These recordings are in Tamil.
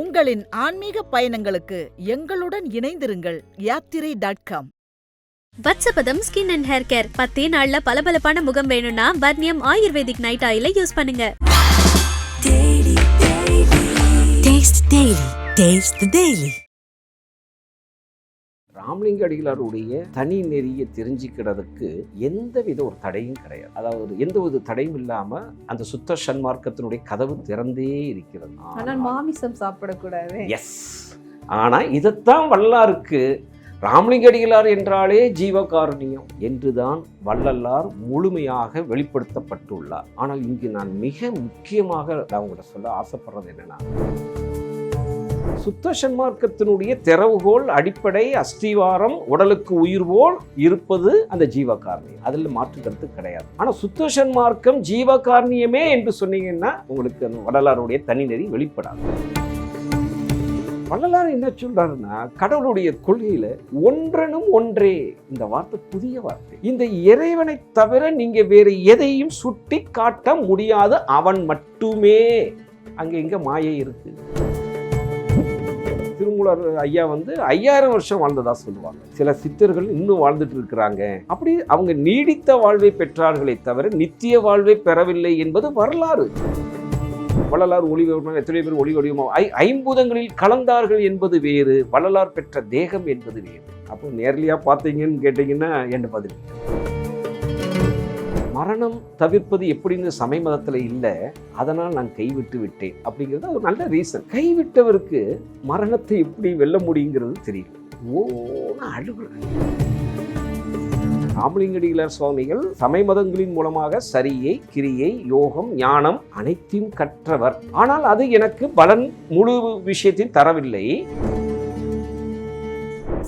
உங்களின் ஆன்மீக பயணங்களுக்கு எங்களுடன் இணைந்திருங்கள் யாத்திரை டாட் காம் வத்சபதம் ஸ்கின் அண்ட் ஹேர் கேர் பத்தே நாள்ல பளபளப்பான முகம் வேணும்னா வர்ணியம் ஆயுர்வேதிக் நைட் ஆயில யூஸ் பண்ணுங்க. Taste ராமலிங்க அடிகளாருடைய தனி நெறியை தெரிஞ்சுக்கிறதுக்கு எந்த வித ஒரு தடையும் கிடையாது. அதாவது எந்த ஒரு தடையும் இல்லாம அந்த சுத்த சன்மார்க்கத்தினுடைய கதவு திறந்தே இருக்கிறது ஆனால் மாமிசம் சாப்பிடக்கூடாது. எஸ் ஆனா இதைத்தான் வல்லாருக்கு ராமலிங்க அடிகளார் என்றாலே ஜீவகாருண்யம் என்றுதான் வள்ளலார் முழுமையாக வெளிப்படுத்தப்பட்டுள்ளார். ஆனால் இங்கு நான் மிக முக்கியமாக நான் உங்கள்கிட்ட சொல்ல ஆசைப்படுறது என்னன்னா சுத்த சன்மார்க்கத்தினுடைய திறவுகோல் அடிப்படை அஸ்திவாரம் உடலுக்கு உயிர் போல் இருப்பது அந்த ஜீவகாரணியம். அதில் மாற்று கருத்து கிடையாது. ஆனால் சுத்த சன்மார்க்கம் ஜீவகாரணியமே என்று சொன்னீங்கன்னா உங்களுக்கு அந்த வடலாருடைய தனிநெறி வெளிப்படாது. வள்ளலார் என்ன சொல்றாருன்னா கடவுளுடைய கொள்கையில ஒன்றனும் ஒன்றே. இந்த வார்த்தை புதிய வார்த்தை. இந்த இறைவனை தவிர நீங்க வேற எதையும் சுட்டி காட்ட முடியாது அவன் மட்டுமே. அங்க எங்க மாயை இருக்கு? திருமூலர் ஐயா வந்து ஐயாயிரம் வருஷம் வாழ்ந்ததா சொல்லுவாங்க. சில சித்தர்கள் இன்னும் வாழ்ந்துட்டு இருக்கிறாங்க. அப்படி அவங்க நீடித்த வாழ்வை பெற்றார்களே தவிர நித்திய வாழ்வை பெறவில்லை என்பது வரலாறு. வள்ளலார் ஒளி வடிவம் எத்தனை பேர் ஒளி வடிவமாக ஐ ஐம்பூதங்களில் கலந்தார்கள் என்பது வேறு வள்ளலார் பெற்ற தேகம் என்பது வேறு. அப்போ நேர்லியாக பார்த்தீங்கன்னு கேட்டீங்கன்னா என்ன பதில்? மரணம் தவிர்ப்பது எப்படின்னு சமய மதத்தில் இல்லை. அதனால் நான் கைவிட்டு விட்டேன் அப்படிங்கிறது ஒரு நல்ல ரீசன் கைவிட்டவருக்கு மரணத்தை எப்படி வெல்ல முடியுங்கிறது தெரியல. ஓன்னு அழுகுறாங்க. ராமலிங்கடிகளார் சுவாமிகள் சமய மதங்களின் மூலமாக சரியை கிரியை யோகம் ஞானம் அனைத்தையும் கற்றவர். ஆனால் அது எனக்கு பலன் முழு விஷயத்தையும் தரவில்லை.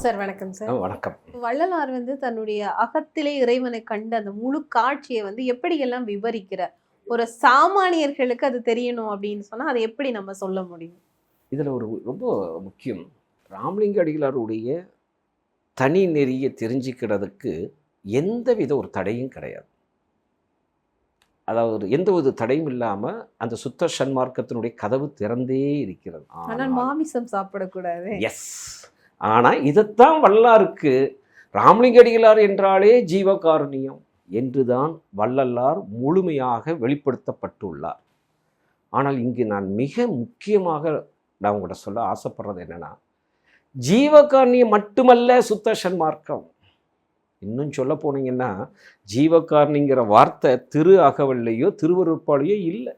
சார் வணக்கம் சார். வணக்கம். வள்ளலார் வந்து தன்னுடைய அகத்திலே இறைவனை கண்ட அந்த முழு காட்சியை வந்து எப்படியெல்லாம் விவரிக்கிறார் ஒரு சாமானியர்களுக்கு அது தெரியணும் அப்படின்னு சொன்னா அதை எப்படி நம்ம சொல்ல முடியும்? இதில் ஒரு ரொம்ப முக்கியம். ராமலிங்க அடிகளாருடைய தனி நெறியை தெரிஞ்சுக்கிறதுக்கு எந்த வித ஒரு தடையும் கிடையாது. அதாவது எந்த ஒரு தடையும் இல்லாமல் அந்த சுத்த சன்மார்க்கத்தினுடைய கதவு திறந்தே இருக்கிறது. ஆனால் மாமிசம் சாப்பிடக்கூடாது. எஸ் ஆனால் இதைத்தான் வல்லாருக்கு ராமலிங்க அடிகளார் என்றாலே ஜீவகாருண்யம் என்றுதான் வள்ளலார் முழுமையாக வெளிப்படுத்தப்பட்டுள்ளார். ஆனால் இங்கு நான் மிக முக்கியமாக நான் உங்கள்கிட்ட சொல்ல ஆசைப்படுறது என்னென்னா ஜீவகாரணியம் மட்டுமல்ல சுத்த சன்மார்க்கம் இன்னும் சொல்ல போனீங்கன்னா ஜீவகாரணிங்கிற வார்த்தை திரு அகவல்லையோ திருவருட்பாலையோ இல்லை.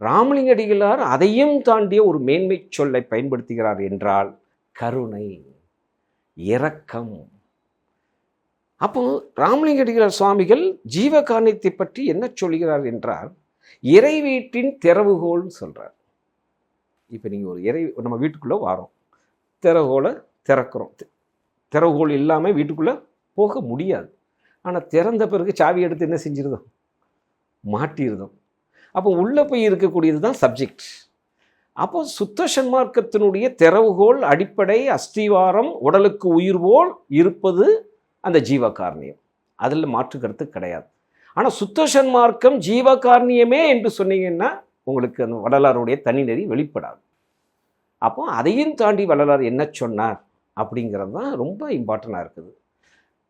ராமலிங்க அடிகளார் அதையும் தாண்டிய ஒரு மேன்மை சொல்லை பயன்படுத்துகிறார் என்றால் கருணை இரக்கம். அப்போ ராமலிங்கடிகளார் சுவாமிகள் ஜீவகாரணத்தை பற்றி என்ன சொல்கிறார் என்றால் இறை வீட்டின் திறவுகோல்னு சொல்கிறார் இப்போ நீங்கள் ஒரு இறை நம்ம வீட்டுக்குள்ளே வரோம். திறவுகோலை திறக்கிறோம். திறவுகோல் இல்லாமல் வீட்டுக்குள்ளே போக முடியாது. ஆனால் திறந்த பிறகு சாவி எடுத்து என்ன செஞ்சிருந்தோம் மாட்டியிருந்தோம் அப்போ உள்ளே போய் இருக்கக்கூடியது தான் சப்ஜெக்ட் அப்போ சுத்த சன்மார்க்கத்தினுடைய திறவுகோல் அடிப்படை அஸ்திவாரம் உடலுக்கு உயிர் போல் இருப்பது அந்த ஜீவகாரணியம். அதில் மாற்று கருத்து கிடையாது. ஆனால் சுத்த சன்மார்க்கம் ஜீவகாரணியமே என்று சொன்னீங்கன்னா உங்களுக்கு அந்த வள்ளலாருடைய தனிநெறி வெளிப்படாது. அப்போ அதையும் தாண்டி வள்ளலார் என்ன சொன்னார் அப்படிங்கிறது தான் ரொம்ப இம்பார்ட்டண்ட்டாக இருக்குது.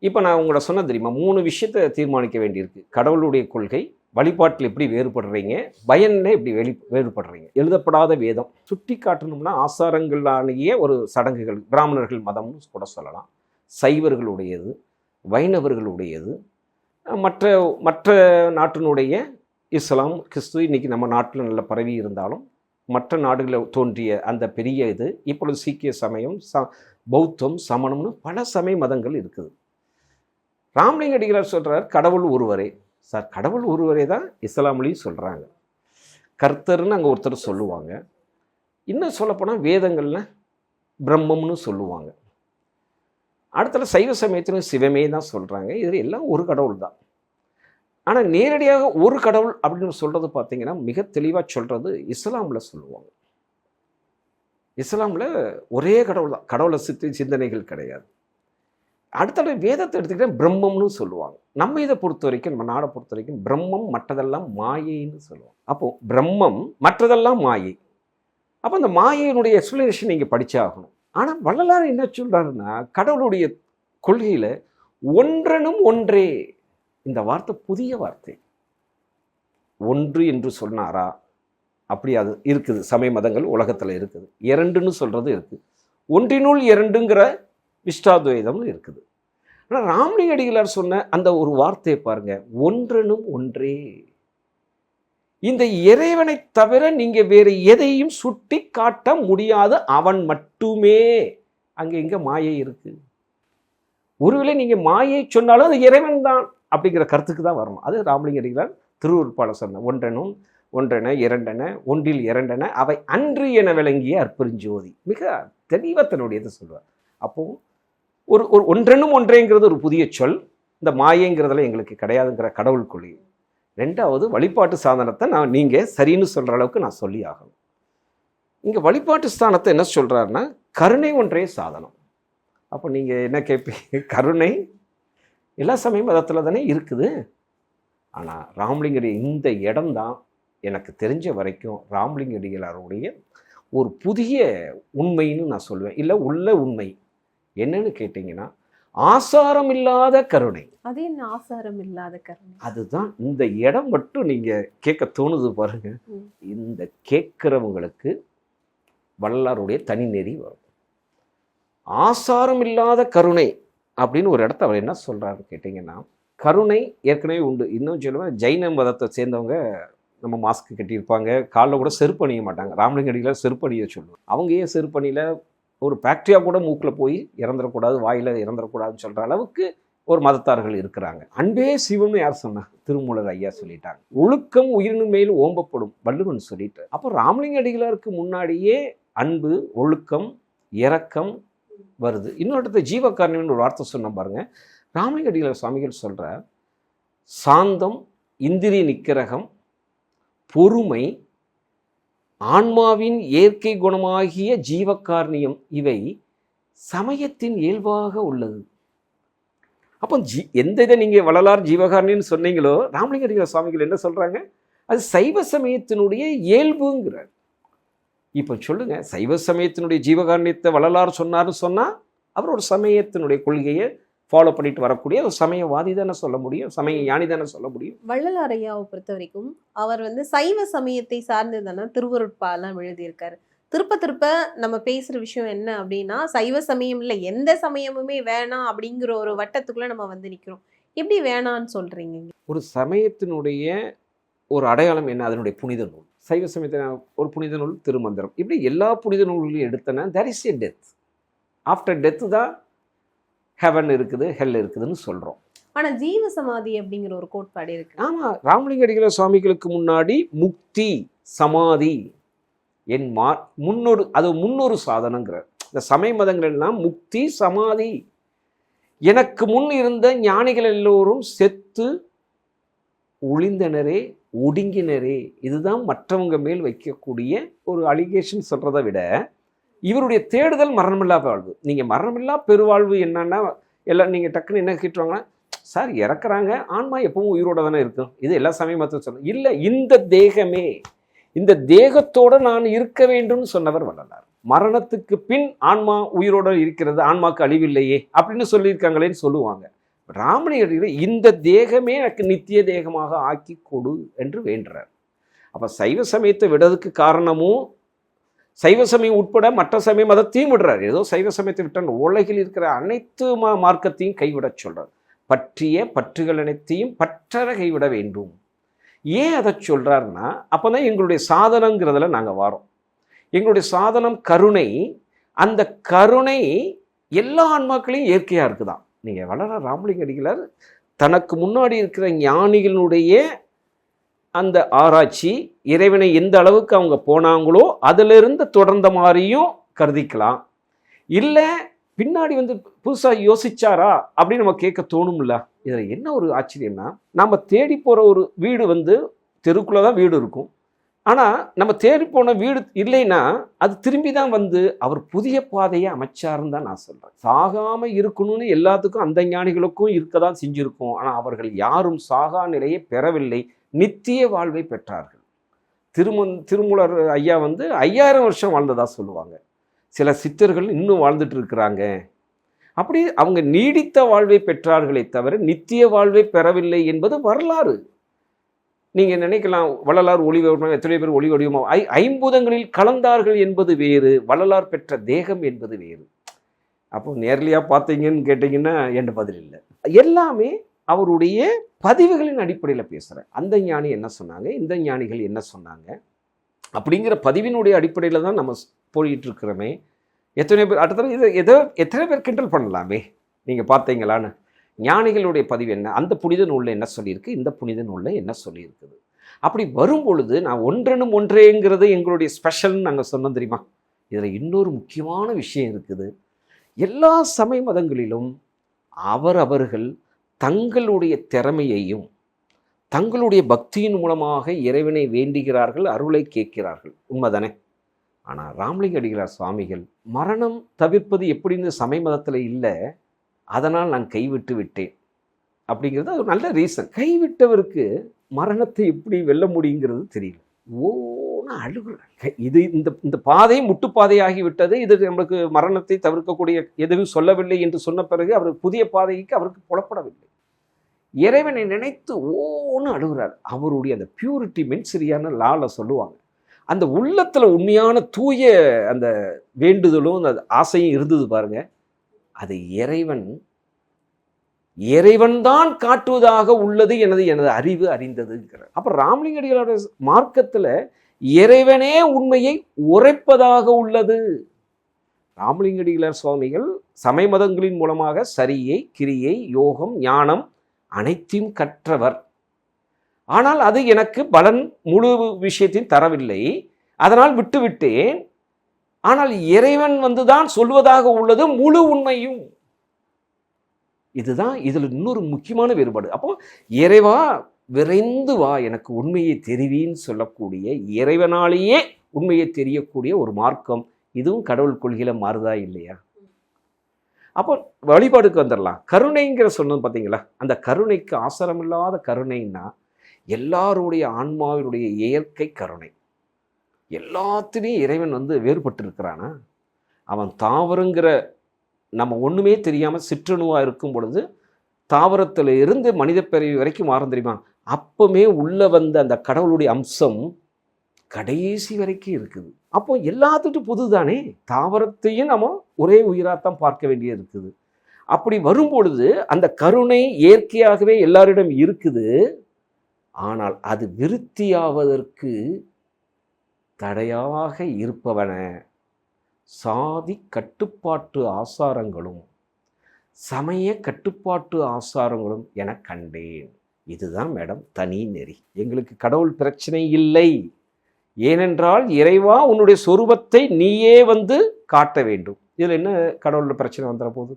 இப்போ நான் உங்களை சொன்ன தெரியுமா? மூணு விஷயத்தை தீர்மானிக்க வேண்டியிருக்கு. கடவுளுடைய கொள்கை வழிபாட்டில் எப்படி வேறுபடுறீங்க? பயனில் எப்படி வெளி வேறுபடுறீங்க? எழுதப்படாத வேதம். சுட்டி காட்டணும்னா ஆசாரங்களாலேயே ஒரு சடங்குகள் பிராமணர்கள் மதம்னு கூட சொல்லலாம். சைவர்களுடையது வைணவர்களுடையது மற்ற மற்ற நாட்டினுடைய இஸ்லாம் கிறிஸ்து இன்றைக்கி நம்ம நாட்டில் நல்ல பரவி இருந்தாலும் மற்ற நாடுகளில் தோன்றிய அந்த பெரிய இது இப்பொழுது சீக்கிய சமயம் ச பௌத்தம் சமணம்னு பல சமய மதங்கள் இருக்குது. ராமலிங்க அடிகளார் சொல்கிறார் கடவுள் ஒருவரே. சார் கடவுள் ஒருவரே தான் இஸ்லாம்லேயும் சொல்கிறாங்க கர்த்தர்னு அங்கே ஒருத்தர் சொல்லுவாங்க. இன்னும் சொல்லப்போனால் வேதங்கள்ல பிரம்மம்னு சொல்லுவாங்க. அடுத்தது சைவ சமயத்திலும் சிவமே தான் சொல்கிறாங்க இது எல்லாம் ஒரு கடவுள் தான். ஆனால் நேரடியாக ஒரு கடவுள் அப்படின்னு சொல்கிறது பார்த்தீங்கன்னா மிக தெளிவாக சொல்கிறது இஸ்லாமில் சொல்லுவாங்க. இஸ்லாமில் ஒரே கடவுள் தான். கடவுளை சித்தி சிந்தனைகள் கிடையாது. அடுத்தது வேதத்தை எடுத்துக்கிட்டால் பிரம்மம்னு சொல்லுவாங்க. நம்ம இதை பொறுத்த வரைக்கும் நம்ம நாடை பொறுத்த வரைக்கும் பிரம்மம் மற்றதெல்லாம் மாயைன்னு சொல்லுவோம் அப்போது பிரம்மம் மற்றதெல்லாம் மாயை. அப்போ அந்த மாயையினுடைய எக்ஸ்பிளனேஷன் நீங்கள் படித்தாகணும் ஆகணும் ஆனால் வள்ளலார் என்ன சொல்கிறாருன்னா கடவுளுடைய கொள்கையில் ஒன்றனும் ஒன்றே. இந்த வார்த்தை புதிய வார்த்தை. ஒன்று என்று சொன்னாரா? அப்படி அது இருக்குது. சமய மதங்கள் உலகத்தில் இருக்குது. இரண்டுன்னு சொல்கிறது இருக்குது ஒன்றினுள் இரண்டுங்கிற விஷ்டாத்வைதம் இருக்குது. ஆனால் ராமலிங்க அடிகளார் சொன்ன அந்த ஒரு வார்த்தையை பாருங்க ஒன்றனும் ஒன்றே இந்த இறைவனை தவிர நீங்க வேற எதையும் சுட்டி காட்ட முடியாது அவன் மட்டுமே. அங்க இங்கே மாயை இருக்கு? ஒருவேளை நீங்க மாயை சொன்னாலும் அது இறைவன் தான் அப்படிங்கிற கருத்துக்கு தான் வரணும். அது ராமலிங்க அடிகளார் திருவுருப்பாளர் சொன்ன ஒன்றனும் ஒன்றென இரண்டென ஒன்றில் இரண்டென அவை அன்று என விளங்கிய அற்பெருஞ்சோதி மிக தெளிவாக தன்னுடைய இதை சொல்வார் அப்போ ஒரு ஒரு ஒன்றெனும் ஒன்றேங்கிறது ஒரு புதிய சொல். இந்த மாயைங்கிறதுல எங்களுக்கு கிடையாதுங்கிற கடவுள் கொள்கை. ரெண்டாவது வழிபாட்டு சாதனத்தை நான் நீங்கள் சரின்னு சொல்கிற அளவுக்கு நான் சொல்லி ஆகணும். இங்கே வழிபாட்டு ஸ்தானத்தை என்ன சொல்கிறாருன்னா கருணை ஒன்றே சாதனம். அப்போ நீங்கள் என்ன கேட்பீங்க கருணை. எல்லா சமய மதத்தில் தானே இருக்குது. ஆனால் ராமலிங்கடி இந்த இடம்தான் எனக்கு தெரிஞ்ச வரைக்கும் ராம்லிங்கடிகளாருடைய ஒரு புதிய உண்மைன்னு நான் சொல்லுவேன். இல்லை உள்ள உண்மை. என்னன்னு கேட்டிங்கன்னா ஆசாரம் இல்லாத கருணை. அது என்ன ஆசாரம் இல்லாத கருணை? அதுதான் இந்த இடம் மட்டும் நீங்க கேட்க தோணுது பாருங்க. இந்த கேட்கிறவங்களுக்கு வள்ளலாருடைய தனிநெறி வரும். ஆசாரம் இல்லாத கருணை அப்படின்னு ஒரு இடத்த அவர் என்ன சொல்றாரு கேட்டிங்கன்னா கருணை ஏற்கனவே உண்டு. இன்னும் சொல்லுவேன் ஜைன மதத்தை சேர்ந்தவங்க நம்ம மாஸ்க் கட்டியிருப்பாங்க காலில் கூட செருப்பு அணிய மாட்டாங்க. ராமலிங்கடியில் செருப்பு அணிய சொல்லுவாங்க. அவங்க ஏன் செருப்பு அணியில ஒரு பாக்டீரியா கூட மூக்கில் போய் இறந்துடக்கூடாது வாயில் இறந்துடக்கூடாதுன்னு சொல்கிற அளவுக்கு ஒரு மதத்தார்கள் இருக்கிறாங்க. அன்பே சிவம்னு யார் சொன்னா? திருமூலர் ஐயா சொல்லிட்டாங்க. ஒழுக்கம் உயிரினு மேல் ஓம்பப்படும் வள்ளுவன் சொல்லிட்டு. அப்போ ராமலிங்க அடிகளாருக்கு முன்னாடியே அன்பு ஒழுக்கம் இரக்கம் வருது. இன்னொருத்த ஜீவகாரணின்னு ஒரு வார்த்தை சொன்ன பாருங்க. ராமலிங்க அடிகளார் சுவாமிகள் சொல்கிற சாந்தம் இந்திரிய நிக்கிரகம் பொறுமை ஆன்மாவின் இயற்கை குணமாகிய ஜீவகாரணியம் இவை சமயத்தின் இயல்பாக உள்ளது. அப்போ ஜி எந்த இதை நீங்கள் வள்ளலார் ஜீவகாரணின்னு சொன்னீங்களோ ராமலிங்க சுவாமிகள் என்ன சொல்கிறாங்க அது சைவ சமயத்தினுடைய இயல்புங்கிறார். இப்போ சொல்லுங்கள் சைவ சமயத்தினுடைய ஜீவகாரணியத்தை வள்ளலார் சொன்னார்னு சொன்னால் அவர் ஒரு சமயத்தினுடைய கொள்கையை ஃபாலோ பண்ணிட்டு வரக்கூடிய ஒரு சமயவாதி தானே சொல்ல முடியும். சமய ஞானி தானே சொல்ல முடியும். வள்ளலார் ஐயாவை பொறுத்த வரைக்கும் அவர் வந்து சைவ சமயத்தை சார்ந்து தானே திருவருட்பாலாம் எழுதியிருக்காரு. திருப்ப திருப்ப நம்ம பேசுற விஷயம் என்ன அப்படின்னா சைவ சமயம் இல்லை எந்த சமயமுமே வேணாம் அப்படிங்கிற ஒரு வட்டத்துக்குள்ள நம்ம வந்து நிக்கிறோம். எப்படி வேணான்னு சொல்றீங்க? ஒரு சமயத்தினுடைய ஒரு அடையாளம் என்ன? அதனுடைய புனித நூல். சைவ சமயத்தின ஒரு புனித நூல் திருமந்திரம். இப்படி எல்லா புனித நூல்களையும் எடுத்தனா there is a death after death தான் ஹெவன் இருக்குது ஹெல் இருக்குதுன்னு சொல்கிறோம் ஆனா ஜீவ சமாதி அப்படிங்கிற ஒரு கோட்பாடு இருக்கு. ஆமாம் ராமலிங்க அடிகள சுவாமிகளுக்கு முன்னாடி முக்தி சமாதி என் மா முன்னொரு அது முன்னொரு சாதனங்கிறார் இந்த சமய மதங்கள் எல்லாம் முக்தி சமாதி. எனக்கு முன் இருந்த ஞானிகள் எல்லோரும் செத்து ஒளிந்தனரே ஒடுங்கினரே. இதுதான் மற்றவங்க மேல் வைக்கக்கூடிய ஒரு அலிகேஷன் சொல்றதை விட இவருடைய தேடுதல் மரணமில்லா வாழ்வு. நீங்கள் மரணமில்லா பெருவாழ்வு என்னன்னா எல்லாம் நீங்கள் டக்குன்னு என்ன கேட்டுருவாங்கன்னா சார் இறக்குறாங்க. ஆன்மா எப்பவும் உயிரோட தானே இருக்கும். இது எல்லா சமயம் மதத்தையும் சொல்லணும் இல்லை இந்த தேகமே இந்த தேகத்தோடு நான் இருக்க வேண்டும்னு சொன்னவர் வள்ளலார். மரணத்துக்கு பின் ஆன்மா உயிரோட இருக்கிறது ஆன்மாக்கு அழிவில்லையே அப்படின்னு சொல்லியிருக்காங்களேன்னு சொல்லுவாங்க. ராமலிங்கர் இந்த தேகமே எனக்கு நித்திய தேகமாக ஆக்கி கொடு என்று வேண்டுறார். அப்போ சைவ சமயத்தை விடதுக்கு காரணமும் சைவ சமயம் உட்பட மற்ற சமய மதத்தையும் விடுறார் ஏதோ சைவ சமயத்தை விட்டால் உலகில் இருக்கிற அனைத்து மா மார்க்கத்தையும் கைவிடச் சொல்கிறார் பற்றிய பற்றுகள் அனைத்தையும் பற்றற கைவிட வேண்டும். ஏன் அதை சொல்கிறாருன்னா அப்போ தான் எங்களுடைய சாதனங்கிறதுல நாங்கள் வரோம். எங்களுடைய சாதனம் கருணை. அந்த கருணை எல்லா ஆன்மாக்களையும் இயற்கையாக இருக்குதான். நீங்கள் வளர ராமலிங்க அடிகளார் தனக்கு முன்னாடி இருக்கிற ஞானிகளுடைய அந்த ஆராய்ச்சி இறைவனை எந்த அளவுக்கு அவங்க போனாங்களோ அதிலிருந்து தொடர்ந்த மாதிரியும் கருதிக்கலாம். இல்லை பின்னாடி வந்து புதுசாக யோசிச்சாரா அப்படின்னு நம்ம கேட்க தோணும்ல. இதில் என்ன ஒரு ஆச்சரியம்னா நம்ம தேடி போகிற ஒரு வீடு வந்து தெருக்குள்ளே தான் வீடு இருக்கும். ஆனால் நம்ம தேடி போன வீடு இல்லைன்னா அது திரும்பி தான் வந்து அவர் புதிய பாதையை அமைச்சாருன்னு தான் நான் சொல்கிறேன் சாகாமல் இருக்கணும்னு எல்லாத்துக்கும் அந்த ஞானிகளுக்கும் இருக்க தான் செஞ்சுருக்கோம். ஆனால் அவர்கள் யாரும் சாகா நிலையை பெறவில்லை. நித்திய வாழ்வை பெற்றார்கள். திருமன் திருமூலர் ஐயா வந்து ஐயாயிரம் வருஷம் வாழ்ந்ததாக சொல்லுவாங்க. சில சித்தர்கள் இன்னும் வாழ்ந்துட்டு இருக்கிறாங்க. அப்படி அவங்க நீடித்த வாழ்வை பெற்றார்களே தவிர நித்திய வாழ்வை பெறவில்லை என்பது வரலாறு. நீங்கள் நினைக்கலாம் வள்ளலார் ஒளி வடிவம் எத்தனை பேர் ஒளி வடிவமோ ஐ ஐம்பூதங்களில் கலந்தார்கள் என்பது வேறு வள்ளலார் பெற்ற தேகம் என்பது வேறு. அப்போ நேர்லையாக பார்த்தீங்கன்னு கேட்டிங்கன்னா என் பதில் இல்லை. எல்லாமே அவருடைய பதிவுகளின் அடிப்படையில் பேசுகிறேன் அந்த ஞானி என்ன சொன்னாங்க? இந்த ஞானிகள் என்ன சொன்னாங்க? அப்படிங்கிற பதிவினுடைய அடிப்படையில் தான் நம்ம ஸ்- போயிட்டு இருக்கிறோமே. எத்தனை பேர் அடுத்த இதை எதோ எத்தனை பேர் கிண்டல் பண்ணலாமே? நீங்கள் பார்த்தீங்களான்னு. ஞானிகளுடைய பதிவு என்ன? அந்த புனித நூலில் என்ன சொல்லியிருக்கு? இந்த புனித நூலில் என்ன சொல்லியிருக்குது? அப்படி வரும் பொழுது நான் ஒன்றனும் ஒன்றேங்கிறது எங்களுடைய ஸ்பெஷல்னு நாங்கள் சொன்னோம் தெரியுமா? இதில் இன்னொரு முக்கியமான விஷயம் இருக்குது. எல்லா சமய மதங்களிலும் அவரவர்கள் தங்களுடைய திறமையையும் தங்களுடைய பக்தியின் மூலமாக இறைவனை வேண்டுகிறார்கள் அருளை கேட்கிறார்கள். உண்மைதானே? ஆனால் ராமலிங்க அடிகளார் சுவாமிகள் மரணம் தவிர்ப்பது எப்படின்னு சமய மதத்தில் இல்லை அதனால் நான் கைவிட்டு விட்டேன். அப்படிங்கிறது ஒரு நல்ல ரீசன் கைவிட்டவருக்கு மரணத்தை எப்படி வெல்ல முடியுங்கிறது தெரியல. ஓ அழுகுறார் கை- இது இந்த இந்த பாதை முட்டுப்பாதையாகி விட்டது. இது நம்மளுக்கு மரணத்தை தவிர்க்கக்கூடிய எதுவும் சொல்லவில்லை என்று சொன்ன பிறகு அவர் புதிய பாதைக்கு அவருக்கு புலப்படவில்லை. இறைவனை நினைத்து ஓன்னு அழுகிறார். அவருடைய அந்த பியூரிட்டி மென்சரியான லால சொல்லுவாங்க. அந்த உள்ளத்தில் உண்மையான தூய அந்த வேண்டுதலும் அந்த ஆசையும் இருந்தது பாருங்க. அது இறைவன் இறைவன்தான் காட்டுவதாக உள்ளது எனது எனது அறிவு அறிந்ததுங்கிறார். அப்போ ராமலிங்கடிகளோட மார்க்கத்தில் இறைவனே உண்மையை உரைப்பதாக உள்ளது. ராமலிங்கடிகளார் சுவாமிகள் சமய மதங்களின் மூலமாக சரியை கிரியை யோகம் ஞானம் அனைத்தையும் கற்றவர். ஆனால் அது எனக்கு பலன் முழு விஷயத்தையும் தரவில்லை. அதனால் விட்டுவிட்டேன். ஆனால் இறைவன் வந்துதான் சொல்வதாக உள்ளது முழு உண்மையும். இதுதான் இதில் இன்னொரு முக்கியமான வேறுபாடு. அப்போ இறைவா விரைந்து வா எனக்கு உண்மையை தெரிவின்னு சொல்லக்கூடிய இறைவனாலேயே உண்மையை தெரியக்கூடிய ஒரு மார்க்கம் இதுவும் கடவுள் கொள்கையில் மாறுதா இல்லையா? அப்போ வழிபாடுக்கு வந்துடலாம் கருணைங்கிற சொன்னது பார்த்தீங்களா அந்த கருணைக்கு ஆசரமில்லாத கருணைன்னா எல்லாருடைய ஆன்மாவினுடைய இயற்கை கருணை. எல்லாத்துலேயும் இறைவன் வந்து வேறுபட்டு இருக்கிறானா அவன் தாவரங்கிற நம்ம ஒன்றுமே தெரியாமல் சிற்றணுவாக இருக்கும் பொழுது தாவரத்தில் இருந்து மனித பிறவி வரைக்கும் மாறும் தெரியுமா? அப்போமே உள்ளே வந்த அந்த கடவுளுடைய அம்சம் கடைசி வரைக்கும் இருக்குது. அப்போ எல்லாத்துட்டும் புதுதானே தாவரத்தையும் நம்ம ஒரே உயிராகத்தான் பார்க்க வேண்டியது இருக்குது. அப்படி வரும்பொழுது அந்த கருணை இயற்கையாகவே எல்லாரிடம் இருக்குது. ஆனால் அது விருத்தியாவதற்கு தடையாக இருப்பவன சாதி கட்டுப்பாட்டு ஆசாரங்களும் சமய கட்டுப்பாட்டு ஆசாரங்களும் என கண்டேன். இதுதான் மேடம் தனி நெறி. எங்களுக்கு கடவுள் பிரச்சனை இல்லை. ஏனென்றால் இறைவா உன்னுடைய சொரூபத்தை நீயே வந்து காட்ட வேண்டும். இதில் என்ன கடவுளோட பிரச்சனை வந்துட போது?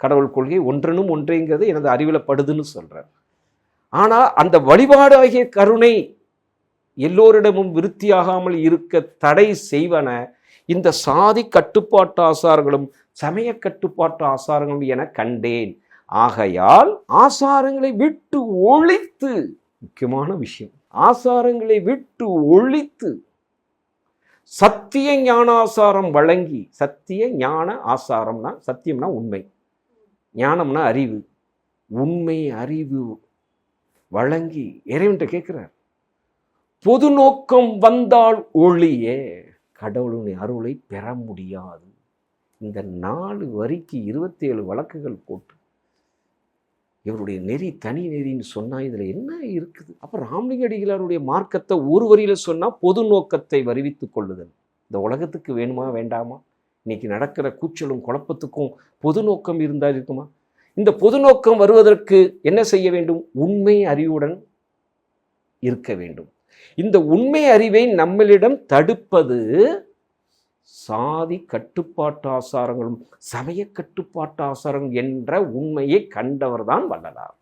கடவுள் கொள்கை ஒன்றனும் ஒன்றேங்கிறது எனது அறிவில் படுதுன்னு சொல்கிறேன் ஆனால் அந்த வழிபாடு ஆகிய கருணை எல்லோரிடமும் விருத்தியாகாமல் இருக்க தடை செய்வன இந்த சாதி கட்டுப்பாட்டு ஆசாரங்களும் சமய கட்டுப்பாட்டு ஆசாரங்கள் என கண்டேன். ஆகையால் ஆசாரங்களை விட்டு ஒழித்து முக்கியமான விஷயம் ஆசாரங்களை விட்டு ஒழித்து சத்திய ஞானாசாரம் வழங்கி சத்திய ஞான ஆசாரம்னா சத்தியம்னா உண்மை ஞானம்னா அறிவு உண்மை அறிவு வழங்கி இறைவன்ட்ட கேட்குறார். பொது நோக்கம் வந்தால் ஒளியே கடவுளுடைய அருளை பெற முடியாது. இந்த நாலு வரிக்கு இருபத்தேழு வழக்குகள் போட்டு இவருடைய நெறி தனி நெறின்னு சொன்னால் இதில் என்ன இருக்குது? அப்போ ராமலிங்க அடிகளாருடைய மார்க்கத்தை ஒரு வரியில சொன்னால் பொது நோக்கத்தை வருவித்து கொள்ளுதல். இந்த உலகத்துக்கு வேணுமா வேண்டாமா? இன்னைக்கு நடக்கிற கூச்சலும் குழப்பத்துக்கும் பொது நோக்கம் இருந்தால் இருக்குமா? இந்த பொது நோக்கம் வருவதற்கு என்ன செய்ய வேண்டும்? உண்மை அறிவுடன் இருக்க வேண்டும். இந்த உண்மை அறிவை நம்மளிடம் தடுப்பது சாதி கட்டுப்பாட்டு ஆசாரங்களும் சமய கட்டுப்பாட்டு ஆசாரம் என்ற உண்மையை கண்டவர்தான் வள்ளலார்.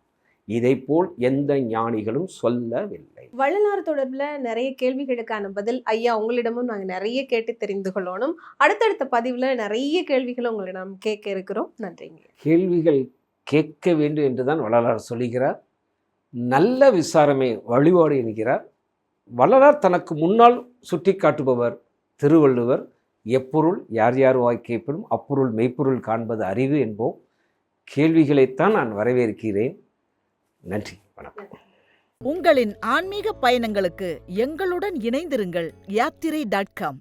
இதைப்போல் எந்த ஞானிகளும் சொல்லவில்லை. வள்ளலார் தொடர்பில் நிறைய கேள்விகளுக்கான பதில் ஐயா உங்களிடமும் நாங்கள் நிறைய கேட்டு தெரிந்து கொள்ளணும். அடுத்தடுத்த பதிவில் நிறைய கேள்விகளை உங்களிடம் கேட்க இருக்கிறோம். நன்றிங்க. கேள்விகள் கேட்க வேண்டும் என்றுதான் வள்ளலார் சொல்லுகிறார். நல்ல விசாரமே வழிபாடு என்கிறார். வள்ளலார் தனக்கு முன்னால் சுட்டி காட்டுபவர் திருவள்ளுவர். எப்பொருள் யார் யார் வாய்க்கைப்படும் அப்பொருள் மெய்ப்பொருள் காண்பது அறிவு என்போம். கேள்விகளைத்தான் நான் வரவேற்கிறேன். நன்றி வணக்கம். உங்களின் ஆன்மீக பயணங்களுக்கு எங்களுடன் இணைந்திருங்கள் யாத்திரை டாட் காம்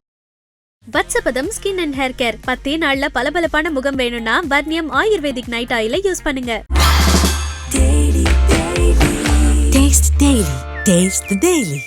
வச்சபதம் ஸ்கின் அண்ட் ஹேர் கேர் பத்தே நாள்ல பளபளப்பான முகம் வேணும்னா வர்ணியம் ஆயுர்வேதிக் நைட் ஆயிலை யூஸ் பண்ணுங்க. Taste the Daily. Taste the Daily.